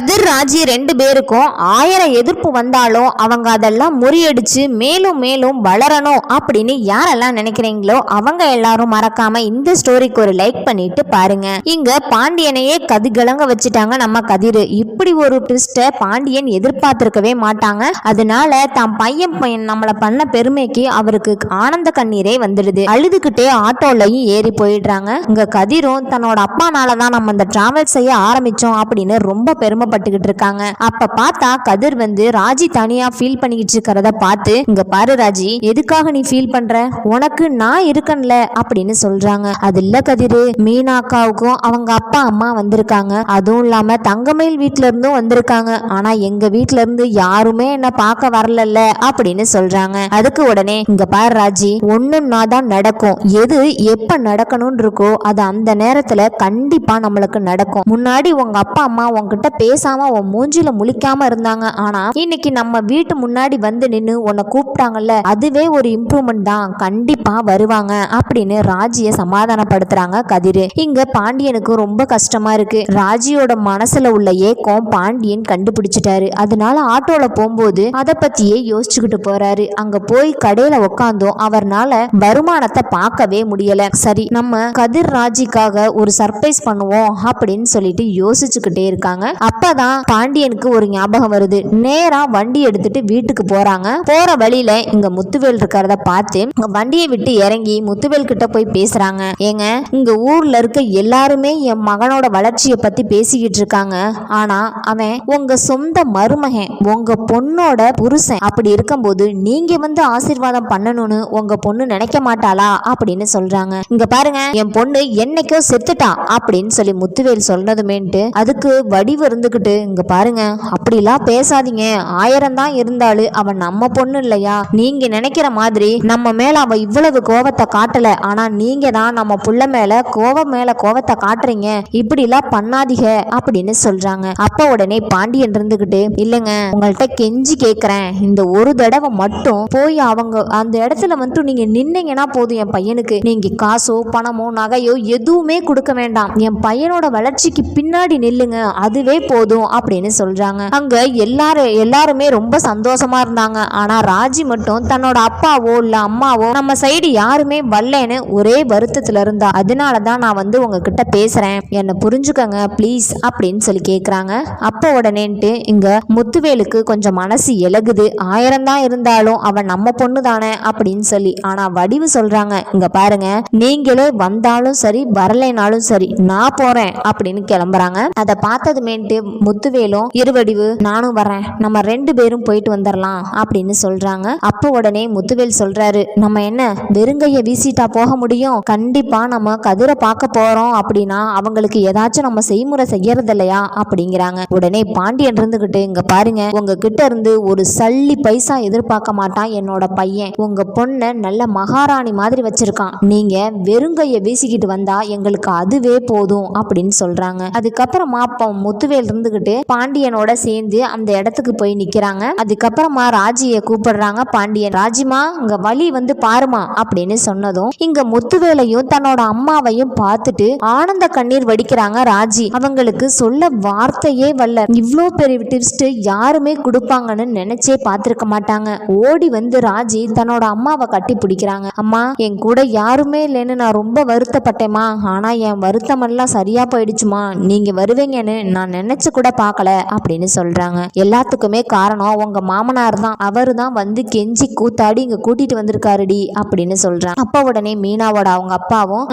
கதிர் ராஜி ரெண்டு பேருக்கும் ஆயிரம் எதிர்ப்பு வந்தாலும் அவங்க அதெல்லாம் முறியடிச்சு மேலும் மேலும் வளரணும் அப்படின்னு யாரெல்லாம் நினைக்கிறீங்களோ அவங்க எல்லாரும் மறக்காம இந்த ஸ்டோரிக்கு ஒரு லைக் பண்ணிட்டு பாருங்க. இங்க பாண்டியனையே கதிகலங்க வச்சுட்டாங்க நம்ம கதிர். இப்படி ஒரு ட்விஸ்ட பாண்டியன் எதிர்பார்த்திருக்கவே மாட்டாங்க. அதனால தான் பையன் பையன் நம்மள பண்ண பெருமைக்கு அவருக்கு ஆனந்த கண்ணீரே வந்துடுது. அழுதுகிட்டே ஆட்டோலையும் ஏறி போயிடுறாங்க. இங்க கதிரும் தன்னோட அப்பானால தான் நம்ம இந்த டிராவல் செய்ய ஆரம்பிச்சோம் அப்படின்னு ரொம்ப பெருமைப்பட்டுக்கிட்டு இருக்காங்க. அப்ப பார்த்தா கதிர் வந்து ராஜி தனியா ஃபீல் பண்ணிக்கிட்டு இருக்கிறத பார்த்து இங்க பாரு ராஜி எதுக்காக நீ ஃபீல் பண்ற? உனக்கு நான் இருக்கேன்ல அப்படின்னு சொல்றாங்க. அது இல்ல கதிரு மீனா அக்காவுக்கும் அவங்க அப்பா அம்மா வந்திருக்காங்க. அதுவும் இல்லாம தங்கமயில் வீட்ல இருந்தும் வந்திருக்காங்க. ஆனா எங்க வீட்ல இருந்து யாருமே என்ன பார்க்க வரலல்ல அப்படின்னு சொல்றாங்க. அதுக்கு உடனே இங்க பாரு ராஜி ஒண்ணுன்னா தான் நடக்கும். எது எப்ப நடக்கணும்னு இருக்கோ அது அந்த நேரத்துல கண்டிப்பா நம்மளுக்கு நடக்கும். முன்னாடி உங்க அப்பா அம்மா உங்ககிட்ட பே பேசாம உன் மூஞ்சில முழிக்காம இருந்தாங்க. ஆனா இன்னைக்கு நம்ம வீட்டு முன்னாடி வந்து நின்னு உன்னை கூப்பிட்டாங்கல்ல அதுவே ஒரு இம்ப்ரூவ்மெண்ட் தான். கண்டிப்பா வருவாங்க அப்படின்னு ராஜிய சமாதானப்படுத்துறாங்க கதிரு. இங்க பாண்டியனுக்கு ரொம்ப கஷ்டமா இருக்கு. ராஜியோட மனசுல உள்ள ஏக்கம் பாண்டியன் கண்டுபிடிச்சிட்டாரு. அதனால ஆட்டோல போகும்போது அதை பத்தியே யோசிச்சுக்கிட்டு போறாரு. அங்க போய் கடையில உக்காந்தோம். அவர்னால வருமானத்தை பார்க்கவே முடியல. சரி நம்ம கதிர் ராஜிக்காக ஒரு சர்ப்ரைஸ் பண்ணுவோம் அப்படின்னு சொல்லிட்டு யோசிச்சுக்கிட்டே இருக்காங்க. அப்பதான் பாண்டியனுக்கு ஒரு ஞாபகம் வருது. நேரா வண்டி எடுத்துட்டு வீட்டுக்கு போறாங்க. போற வழியில இங்க முத்துவேல் இருக்கிறத பார்த்து வண்டியை விட்டு இறங்கி முத்துவேல் கிட்ட போய் பேசுறாங்க. ஏங்க இங்க ஊர்ல இருக்க எல்லாருமே என் மகனோட வளர்ச்சியை பத்தி பேசிக்கிட்டு இருக்காங்க. ஆனா அவன் உங்க சொந்த மருமகன் உங்க பொண்ணோட புருஷன் அப்படி இருக்கும்போது நீங்க வந்து ஆசீர்வாதம் பண்ணணும்னு உங்க பொண்ணு நினைக்க மாட்டாளா அப்படின்னு சொல்றாங்க. இங்க பாருங்க என் பொண்ணு என்னைக்கோ செத்துட்டான் அப்படின்னு சொல்லி முத்துவேல் சொன்னதுமேன்ட்டு அதுக்கு வடிவருந்து இருந்துகிட்டு இங்க பாருங்க அப்படிலாம் பேசாதீங்க. ஆயிரம் தான் இருந்தாலும் அவன் நம்ம பொண்ணு இல்லையா? நீங்க நினைக்கிற மாதிரி நம்ம மேல அவ இவ்வளவு கோவத்தை காட்டல. ஆனா நீங்க தான் நம்ம புள்ள மேல கோவம் மேல கோவத்தை காட்டுறீங்க. இப்படிலாம் பண்ணாதீங்க அப்படின்னு சொல்றாங்க. அப்ப உடனே பாண்டியன் இருந்துகிட்டு இல்லைங்க உங்கள்கிட்ட கெஞ்சி கேக்குறேன். இந்த ஒரு தடவை மட்டும் போய் அவங்க அந்த இடத்துல வந்து நீங்க நின்னீங்கன்னா போதும் என் பையனுக்கு. நீங்க காசோ பணமோ நகையோ எதுவுமே கொடுக்க வேண்டாம். என் பையனோட வளர்ச்சிக்கு பின்னாடி நில்லுங்க. அதுவே போதும். போதும் அப்படின்னு சொல்றாங்க. அங்க எல்லாரும் எல்லாருமே ரொம்ப சந்தோஷமா இருந்தாங்க. ஆனா ராஜி மட்டும் தன்னோட அப்பாவோ இல்ல அம்மாவோ நம்ம சைடு யாருமே வரலன்னு ஒரே வருத்தத்துல இருந்தா. அதனால தான் நான் வந்து உங்ககிட்ட பேசுறேன். என்னை புரிஞ்சுக்கங்க ப்ளீஸ் அப்படின்னு சொல்லி கேக்குறாங்க. அப்ப உடனேன்ட்டு இங்க முத்துவேலுக்கு கொஞ்சம் மனசு இலகுது. ஆயிரம் தான் இருந்தாலும் அவன் நம்ம பொண்ணு தானே அப்படின்னு சொல்லி ஆனா வடிவு சொல்றாங்க. இங்க பாருங்க நீங்களே வந்தாலும் சரி வரலைனாலும் சரி நான் போறேன் அப்படின்னு கிளம்புறாங்க. அதை பார்த்ததுமேன்ட்டு முத்துவேலும் இருவடிவு நானும் வரேன் நம்ம ரெண்டு பேரும் போயிட்டு வந்துடலாம் அப்படின்னு சொல்றாங்க. அப்போ உடனே முத்துவேல் சொல்றாரு நம்ம என்ன வெறுங்கைய வீசிட்டா போக முடியும்? கண்டிப்பா நம்ம கதிரை பார்க்க போறோம் அப்படின்னா அவங்களுக்கு ஏதாச்சும் நம்ம செய்முறை செய்யறது இல்லையா அப்படிங்கிறாங்க. உடனே பாண்டியன் இருந்துகிட்டு இங்க பாருங்க உங்க கிட்ட இருந்து ஒரு சல்லி பைசா எதிர்பார்க்க மாட்டான் என்னோட பையன். உங்க பொண்ணை நல்ல மகாராணி மாதிரி வச்சிருக்கான். நீங்க வெறுங்கைய வீசிக்கிட்டு வந்தா எங்களுக்கு அதுவே போதும் அப்படின்னு சொல்றாங்க. அதுக்கப்புறமா அப்போ முத்துவேல் இருந்துகிட்டு பாண்டியனோட சேர்ந்து அந்த இடத்துக்கு போய் நிக்கிறாங்க. அதுக்கப்புறமா ராஜியை கூப்பிடுறாங்க. பாண்டியன் ராஜிமா இங்க வழி வந்து பாருமா அப்படின்னு சொன்னதும் இங்க முத்துவேலையும் தன்னோட அம்மாவையும் பார்த்துட்டு ஆனந்த கண்ணீர் வடிக்கிறாங்க ராஜி. அவங்களுக்கு சொல்ல வார்த்தையே வரல. இவ்வளோ பெரிய டிப்ஸ்ட் யாருமே கொடுப்பாங்கன்னு நினைச்சே பார்த்திருக்க மாட்டாங்க. ஓடி வந்து ராஜி தன்னோட அம்மாவை கட்டி பிடிக்கிறாங்க. அம்மா என் கூட யாருமே இல்லைன்னு நான் ரொம்ப வருத்தப்பட்டேம்மா. ஆனா என் வருத்தமெல்லாம் சரியா போயிடுச்சுமா நீங்க வருவீங்கன்னு நான் நினைச்சு கூட பார்க்கல அப்படின்னு சொல்றாங்க. எல்லாத்துக்குமே காரணம் உங்க மாமனார் தான். அவர் தான் வந்து கெஞ்சி கூத்தாடி இங்க கூட்டிட்டு வந்திருக்காருடி அப்படின்னு சொல்றாங்க. அப்பா உடனே மீனாவோட அவங்க அப்பாவும்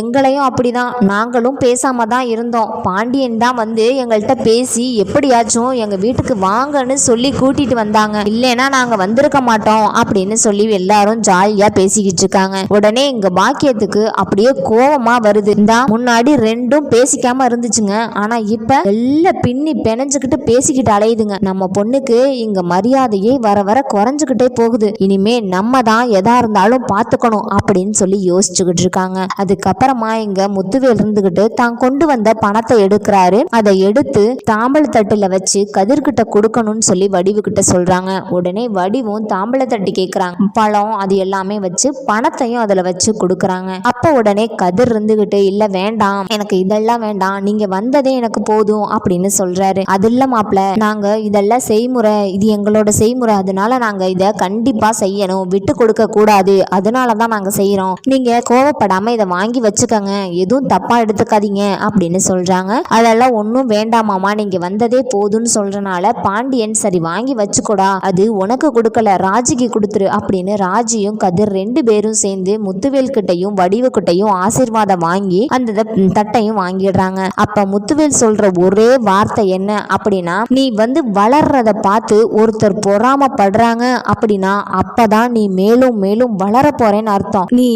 எங்களையும் அப்படிதான். நாங்களும் பேசாம தான் இருந்தோம். பாண்டியன் தான் வந்து எங்கள்கிட்ட பேசி எப்படியாச்சும் எங்க வீட்டுக்கு வாங்கன்னு சொல்லி கூட்டிட்டு வந்தாங்க. இல்லைன்னா நாங்க வந்திருக்க மாட்டோம் அப்படின்னு சொல்லி எல்லாரும் ஜாலியா பேசிக்கிட்டு இருக்காங்க. உடனே இங்க பாக்கியத்துக்கு அப்படியே கோவமா வருது. இந்தா முன்னாடி ரெண்டும் பேசிக்காம இருந்துச்சுங்க. ஆனா இப்ப எல்லா பின்னி பிணைஞ்சுக்கிட்டு பேசிக்கிட்டு அலையுதுங்க. நம்ம பொண்ணுக்கு இங்க மரியாதையே வர வர குறைஞ்சுக்கிட்டே போகுது. இனிமே நம்ம தான் எதா இருந்தாலும் பார்த்துக்கணும் அப்படின்னு சொல்லி யோசிச்சுக்கிட்டு இருக்காங்க. அதுக்கப்புறமா இங்க முத்துவேல் இருந்துகிட்டு தான் கொண்டு வந்த பணத்தை எடுக்கிறாரு. அதை எடுத்து தாம்பழ தட்டுல வச்சு கதிர்கிட்ட கொடுக்கணும்னு சொல்லி வடிவு கிட்ட சொல்றாங்க. உடனே வடிவும் தாம்பழ தட்டு கேக்குறாங்க. பழம் அது எல்லாமே வச்சு பணத்தையும் அதுல வச்சு கொடுக்குறாங்க. அப்ப உடனே கதிர் இருந்துகிட்டு இல்ல வேண்டாம். எனக்கு இதெல்லாம் வேண்டாம். நீங்க வந்ததே எனக்கு போதும். அப்படின்னு அப்படின்னு சொல்றாரு. அது இல்ல மாப்பிள்ள நாங்க இதெல்லாம் செய்முறை இது எங்களோட செய்முறை. அதனால நாங்க இதை கண்டிப்பா செய்யணும். விட்டு கொடுக்க கூடாது. அதனால தான் நாங்க செய்யறோம் நீங்க கோவப்படாம இதை வாங்கி வச்சுக்கோங்க. எதுவும் தப்பா எடுத்துக்காதீங்க அப்படின்னு சொல்றாங்க. அதெல்லாம் ஒன்றும் வேண்டாமாமா நீங்க வந்ததே போதும்னு சொல்றனால பாண்டியன் சரி வாங்கி வச்சுக்கோடா. அது உனக்கு கொடுக்கல. ராஜிக்கு கொடுத்துரு அப்படின்னு ராஜியும் கதிர் ரெண்டு பேரும் சேர்ந்து முத்துவேல் கிட்டையும் வடிவு கிட்டையும் ஆசீர்வாதம் வாங்கி அந்த தட்டையும் வாங்கிடுறாங்க. அப்ப முத்துவேல் சொல்ற ஒரே வார்த்தை என்ன அப்படின்னா நீ வந்து வளர்றத பார்த்து ஒருத்தர் பொறாமப்படுறாங்க அப்படின்னா அப்பதான் நீ மேலும் மேலும் வளர போறேன்னு அர்த்தம். நீ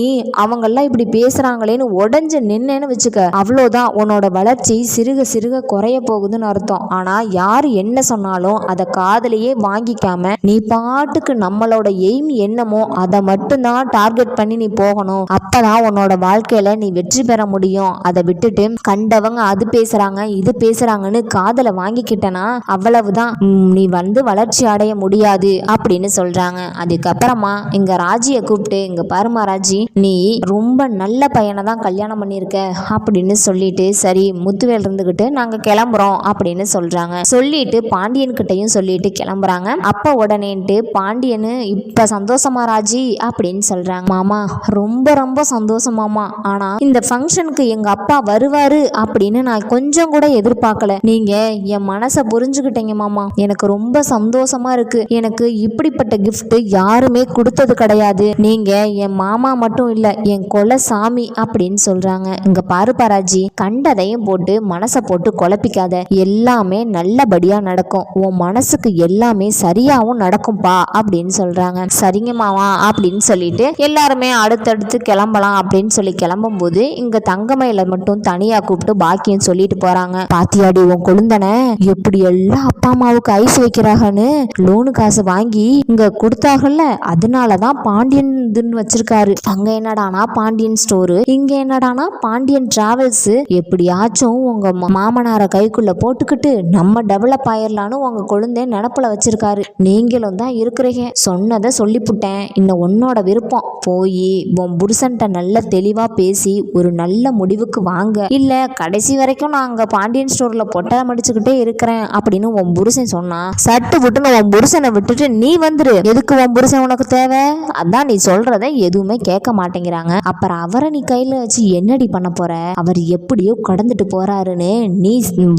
அவங்கெல்லாம் இப்படி பேசுறாங்களேன்னு உடஞ்சு நின்னேன்னு வச்சுக்க. அவ்வளோதான். உன்னோட வளர்ச்சி சிறுக சிறுக குறைய போகுதுன்னு அர்த்தம். ஆனா யார் என்ன சொன்னாலும் அதை காதலையே வாங்கிக்காம நீ பாட்டுக்கு நம்மளோட எய்ம் என்னமோ அதை மட்டும்தான் டார்கெட் பண்ணி நீ போகணும். அப்பதான் உன்னோட வாழ்க்கையில நீ வெற்றி பெற முடியும். அதை விட்டுட்டு கண்டவங்க அது பேசுறாங்க இது பேசுறாங்கன்னு காதலை வாங்கிக்கிட்டனா அவ்வளவுதான். நீ வந்து வளர்ச்சி அடைய முடியாது அப்படின்னு சொல்றாங்க. அதுக்கப்புறமா இங்க ராஜியை கூப்பிட்டு இங்க பாருமா ராஜி நீ ரொம்ப நல்ல பையனை தான் கல்யாணம் பண்ணியிருக்க அப்படின்னு சொல்லிட்டு சரி முத்துவேல் இருந்துகிட்டு நாங்க கிளம்புறோம் அப்படின்னு சொல்றாங்க. சொல்லிட்டு பாண்டியன் கிட்டையும் சொல்லிட்டு கிளம்புறாங்க. அப்ப உடனேன்ட்டு பாண்டியனு இப்ப சந்தோஷமா ராஜி? அப்படின்னு சொல்றாங்க. மாமா ரொம்ப ரொம்ப சந்தோஷமாமா ஆனா இந்த ஃபங்க்ஷனுக்கு எங்க அப்பா வருவாரு அப்படின்னு நான் கொஞ்சம் கூட எதிர்பார்க்கல. நீங்கள் என் மனசை புரிஞ்சுக்கிட்டீங்க மாமா. எனக்கு ரொம்ப சந்தோஷமாக இருக்குது எனக்கு இப்படிப்பட்ட கிஃப்ட்டு யாருமே கொடுத்தது கிடையாது. நீங்கள் என் மாமா மட்டும் இல்லை என் கொலை சாமி அப்படின்னு சொல்கிறாங்க இங்கே பாரு பாராஜி கண்டதையும் போட்டு மனசை போட்டு குழப்பிக்காத. எல்லாமே நல்லபடியாக நடக்கும். உன் மனசுக்கு எல்லாமே சரியாகவும் நடக்கும்பா அப்படின்னு சொல்கிறாங்க சரிங்க மாமா அப்படின்னு சொல்லிட்டு எல்லாருமே அடுத்தடுத்து கிளம்பலாம் அப்படின்னு சொல்லி கிளம்பும்போது இங்கே தங்கமையில் மட்டும் தனியாக கூப்பிட்டு பாக்கியம் சொல்லிட்டு போகிறாங்க பாத்தியாடி உன் கொழுந்தனை எப்படி எல்லாம் அப்பா அம்மாவுக்கு ஐஸ் வைக்கிறாங்கன்னு லோனு காசு வாங்கி இங்க கொடுத்தாங்கல்ல அதனாலதான் பாண்டியன் இதுன்னு வச்சிருக்காரு. அங்க என்னடானா பாண்டியன் ஸ்டோரு இங்க என்னடானா பாண்டியன் டிராவல்ஸ் எப்படியாச்சும் உங்க மாமனார மாமனாரை கைக்குள்ள போட்டுக்கிட்டு நம்ம டெவலப் ஆயிரலான்னு உங்க கொழுந்தை நினப்புல வச்சிருக்காரு. நீங்களும் தான் இருக்கிறீங்க. சொன்னதை சொல்லிப்புட்டேன். இன்னும் உன்னோட விருப்பம். போய் உன் புருஷன்ட்ட நல்ல தெளிவா பேசி ஒரு நல்ல முடிவுக்கு வாங்க. இல்ல கடைசி வரைக்கும் நான் அங்க பாண்டியன் ஸ்டோர்ல பொட்டலை மடிச்சுக்கிட்டே இருக்கிறேன் அப்படின்னு உன் புருஷன் சொன்னா சட்டு விட்டுன்னு உன் புருஷனை விட்டுட்டு நீ வந்துரு. எதுக்கு உன் புருஷன் உனக்கு தேவை? அதான் நீ சொல்றத எதுவுமே கேட்க மாட்டேங்கிறாங்க. அப்புறம் அவரை நீ கையில வச்சு என்னடி பண்ண போற? அவர் எப்படியோ கடந்துட்டு போறாருன்னு நீ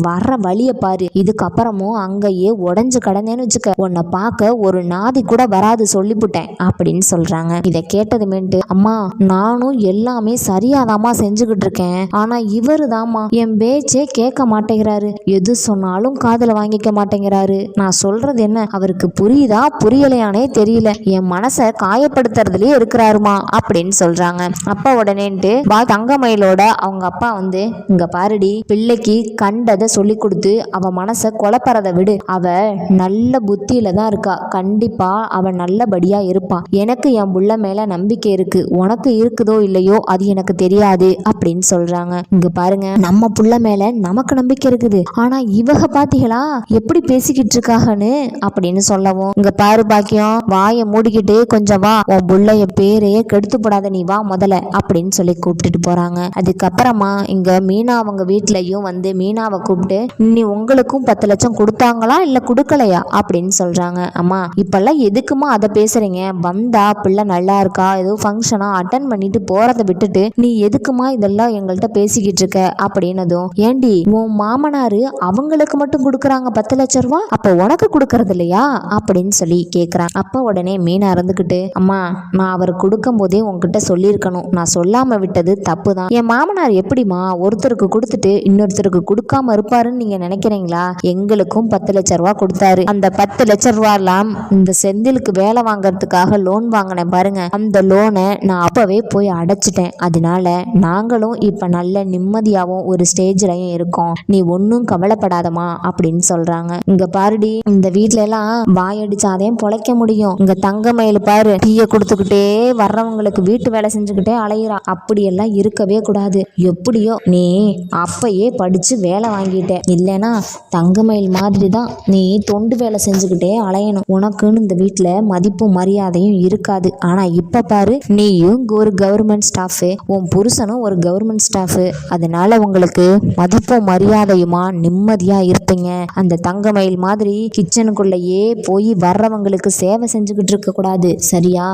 வர்ற வழிய பாரு. இதுக்கப்புறமும் அங்கேயே உடஞ்சு கடந்தேன்னு வச்சுக்க. உன்னை பார்க்க ஒரு நாதி கூட வராது சொல்லிவிட்டேன் அப்படின்னு சொல்றாங்க. இதை கேட்டதுமேட்டு அம்மா நானும் எல்லாமே சரியாதாம்மா செஞ்சுக்கிட்டு இருக்கேன். ஆனா இவரு தாமா என் பேச்சே கேட்க மாட்டேங்கிறாரு. எது சொன்னாலும் காதுல வாங்கிக்க மாட்டேங்கிறாரு. நான் சொல்றது என்ன? அவருக்கு புரியுதா? புரியலையானே தெரியல. என் மனசை காயப்படுத்துறதுலயே இருக்கிறாருமா? அப்படின்னு சொல்றாங்க. அப்பா உடனேன்ட்டு வா தங்கமயிலோட அவங்க அப்பா வந்து இங்க பாருடி பிள்ளைக்கு கண்டதை சொல்லி கொடுத்து அவ மனசை குழப்பறத விடு. அவ நல்ல புத்தியில தான் இருக்கா. கண்டிப்பா அவ நல்லபடியா இருப்பா. எனக்கு என் புள்ள மேல நம்பிக்கை இருக்கு. உனக்கு இருக்குதோ இல்லையோ அது எனக்கு தெரியாது. அப்படின்னு சொல்றாங்க. இங்க பாருங்க. நம்ம புள்ள மேல நமக்கு நம்பிக்கை இருக்குது. ஆனா இவக பாத்தீங்களா எப்படி பேசிக்கிட்டு இருக்காங்கன்னு அப்படின்னு சொல்லவும். இங்க பாரு பாக்கியம் வாயை மூடிக்கிட்டு கொஞ்சம் வா உன் புள்ளைய பேரையே கெடுத்து போடாத நீ வா முதல்ல அப்படின்னு சொல்லி கூப்பிட்டுட்டு போறாங்க. அதுக்கப்புறமா இங்க மீனா அவங்க வீட்லயும் வந்து மீனாவை கூப்பிட்டு நீ உங்களுக்கும் பத்து லட்சம் கொடுத்தாங்களா இல்ல கொடுக்கலையா? அப்படின்னு சொல்றாங்க. அம்மா இப்பெல்லாம் எதுக்குமா அதை பேசுறீங்க? வந்தா பிள்ளை நல்லா இருக்கா? ஏதோ ஃபங்க்ஷனா அட்டன் பண்ணிட்டு போறதை விட்டுட்டு நீ எதுக்குமா இதெல்லாம் எங்கள்கிட்ட பேசிக்கிட்டு இருக்க? அப்படின்னதும் ஏண்டி உன் மாமனாரு அவங்களுக்கு மட்டும் கொடுக்குறாங்க பத்து லட்ச ரூபா? அப்போ உனக்கு கொடுக்கறது இல்லையா? அப்படின்னு சொல்லி கேட்குறான் அப்போ உடனே மீனா இருந்துக்கிட்டு அம்மா நான் அவர் கொடுக்கும் போதே உங்ககிட்ட சொல்லியிருக்கணும். நான் சொல்லாம விட்டது தப்பு தான் என் மாமனார் எப்படிமா ஒருத்தருக்கு கொடுத்துட்டு இன்னொருத்தருக்கு கொடுக்காம இருப்பாருன்னு நீங்க நினைக்கிறீங்களா? எங்களுக்கும் பத்து லட்ச ரூபா கொடுத்தாரு. அந்த பத்து லட்ச ரூபாலாம் இந்த செந்திலுக்கு வேலை வாங்குறதுக்காக லோன் வாங்கினேன் பாருங்க. அந்த லோனை நான் அப்பவே போய் அடைச்சிட்டேன். அதனால நாங்களும் இப்ப நல்ல நிம்மதியாவும் ஒரு ஸ்டேஜ்லயும் இருக்கோம். நீ ஒன்றும் கவலைப்படாதமா அப்படின்னு சொல்றாங்க. இங்க பாருடி இந்த வீட்ல எல்லாம் வாயடிச்சாதே பொழைக்க முடியும். இங்க தங்கமயில் பாரு டீயை கொடுத்துக்கிட்டே வர்றவங்களுக்கு வீட்டு வேலை செஞ்சுக்கிட்டே அலையிறா. அப்படியெல்லாம் இருக்கவே கூடாது. எப்படியோ நீ அப்பயே படிச்சு வேலை வாங்கிட்ட. இல்லைன்னா தங்கமயில் மாதிரி தான் நீ தொண்டு வேலை செஞ்சுக்கிட்டே அலையணும். உனக்குன்னு இந்த வீட்டில் மதிப்பும் மரியாதையும் இருக்காது. ஆனா இப்ப பாரு நீயும் ஒரு கவர்மெண்ட் ஸ்டாஃபு உன் புருஷனும் ஒரு கவர்மெண்ட் ஸ்டாஃபு அதனால உங்களுக்கு மதிப்பும் மரியாதையுமா தான் நிம்மதியாக இருப்பீங்க. அந்த தங்கமயில் மாதிரி கிச்சனுக்குள்ளேயே போய் வர்றவங்களுக்கு சேவை செஞ்சுக்கிட்டு இருக்கக்கூடாது சரியா?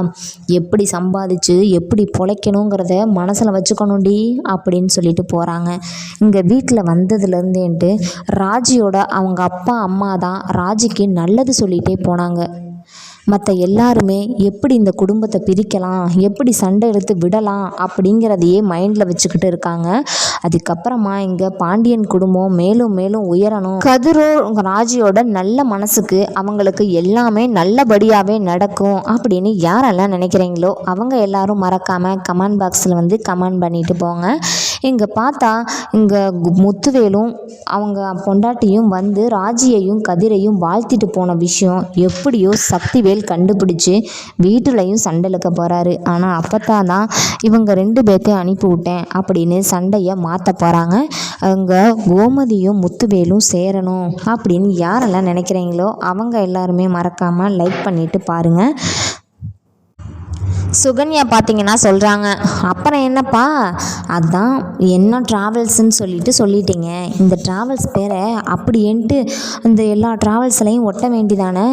எப்படி சம்பாதிச்சு எப்படி பொழைக்கணுங்கிறத மனசில் வச்சுக்கணும்டி அப்படின்னு சொல்லிட்டு போகிறாங்க இங்கே வீட்டில் வந்ததுலேருந்தேன்ட்டு ராஜியோட அவங்க அப்பா அம்மா தான் ராஜிக்கு நல்லது சொல்லிகிட்டே போனாங்க. மற்ற எல்லாருமே எப்படி இந்த குடும்பத்தை பிரிக்கலாம் எப்படி சண்டை எடுத்து விடலாம் அப்படிங்கிறதையே மைண்டில் வச்சுக்கிட்டு இருக்காங்க. அதுக்கப்புறமா இங்கே பாண்டியன் குடும்பம் மேலும் மேலும் உயரணும். கதிரோ ராஜியோட நல்ல மனசுக்கு அவங்களுக்கு எல்லாமே நல்லபடியாகவே நடக்கும் அப்படின்னு யாரெல்லாம் நினைக்கிறீங்களோ அவங்க எல்லாரும் மறக்காமல் கமெண்ட் பாக்ஸில் வந்து கமெண்ட் பண்ணிட்டு போங்க. இங்கே பார்த்தா இங்கே முத்துவேலும் அவங்க பொண்டாட்டியும் வந்து ராஜியையும் கதிரையும் வாழ்த்திட்டு போன விஷயம் எப்படியோ சக்திவேல் கண்டுபிடிச்சு வீட்டுலையும் சண்டை போகிறாரு ஆனால் அப்பத்தான் தான் இவங்க ரெண்டு பேர்த்தையும் அனுப்பி விட்டேன் அப்படின்னு சண்டையை மாற்ற போகிறாங்க அங்கே கோமதியும் முத்துவேலும் சேரணும் அப்படின்னு யாரெல்லாம் நினைக்கிறீங்களோ அவங்க எல்லாருமே மறக்காமல் லைக் பண்ணிட்டு பாருங்கள் சுகன்யா பார்த்தீங்கன்னா சொல்கிறாங்க அப்புறம் என்னப்பா? அதான் என்ன ட்ராவல்ஸ்ன்னு சொல்லிட்டு சொல்லிட்டீங்க. இந்த ட்ராவல்ஸ் பேரை அப்படின்ட்டு அந்த எல்லா ட்ராவல்ஸ்லையும் ஒட்ட வேண்டிதானே?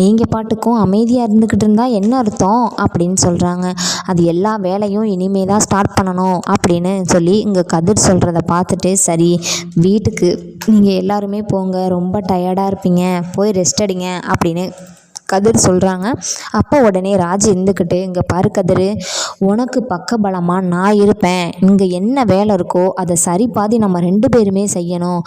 நீங்கள் பாட்டுக்கும் அமைதியாக இருந்துக்கிட்டு இருந்தால் என்ன அர்த்தம்? அப்படின்னு சொல்கிறாங்க அது எல்லா வேலையும் இனிமே தான் ஸ்டார்ட் பண்ணணும் அப்படின்னு சொல்லி இங்கே கதிர் சொல்கிறத பார்த்துட்டு சரி வீட்டுக்கு நீங்கள் எல்லாருமே போங்க. ரொம்ப டயர்டாக இருப்பீங்க. போய் ரெஸ்ட் அடிங்க அப்படின்னு கதிர் சொல்கிறாங்க அப்போ உடனே ராஜ் இருந்துக்கிட்டு இங்கே பாரு கதிர் உனக்கு பக்கபலமாக நான் இருப்பேன். இங்கே என்ன வேலை இருக்கோ அதை சரி பாதி நம்ம ரெண்டு பேருமே செய்யணும்.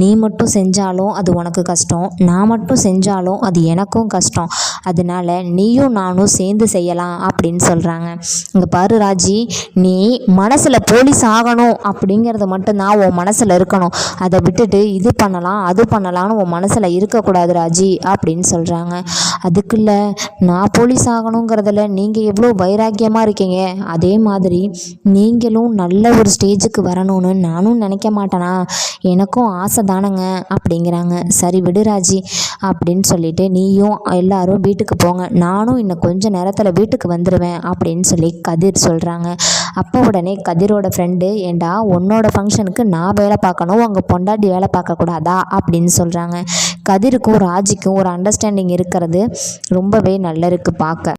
நீ மட்டும் செஞ்சாலும் அது உனக்கு கஷ்டம். நான் மட்டும் செஞ்சாலும் அது எனக்கும் கஷ்டம். அதனால நீயும் நானும் சேர்ந்து செய்யலாம் அப்படின்னு சொல்கிறாங்க இங்கே பாரு ராஜி நீ மனசில் போலீஸ் ஆகணும் அப்படிங்கிறது மட்டும்தான் உன் மனசில் இருக்கணும். அதை விட்டுட்டு இது பண்ணலாம் அது பண்ணலாம்னு உன் மனசில் இருக்கக்கூடாது ராஜி அப்படின்னு சொல்கிறாங்க அதுக்குள்ள நான் போலீஸ் ஆகணுங்கிறதுல நீங்கள் எவ்வளோ வைராக்கியமாக இருக்கீங்க? அதே மாதிரி நீங்களும் நல்ல ஒரு ஸ்டேஜுக்கு வரணும்னு நானும் நினைக்க மாட்டேனா? எனக்கும் ஆசை தானங்க அப்படிங்கிறாங்க. சரி விடுராஜி அப்படின்னு சொல்லிட்டு நீயும் எல்லாரும் வீட்டுக்கு போங்க. நானும் இன்னும் கொஞ்சம் நேரத்தில் வீட்டுக்கு வந்துடுவேன் அப்படின்னு சொல்லி கதிர் சொல்கிறாங்க அப்போ உடனே கதிரோட ஃப்ரெண்டு ஏண்டா உன்னோட ஃபங்க்ஷனுக்கு நான் வேலை பார்க்கணும் உங்கள் பொண்டாட்டி வேலை பார்க்கக்கூடாதா அப்படின்னு சொல்கிறாங்க கதிருக்கும் ராஜிக்கும் ஒரு அண்டர்ஸ்டாண்டிங் இருக்கிறது ரொம்பவே நல்லா இருக்குது பார்க்க.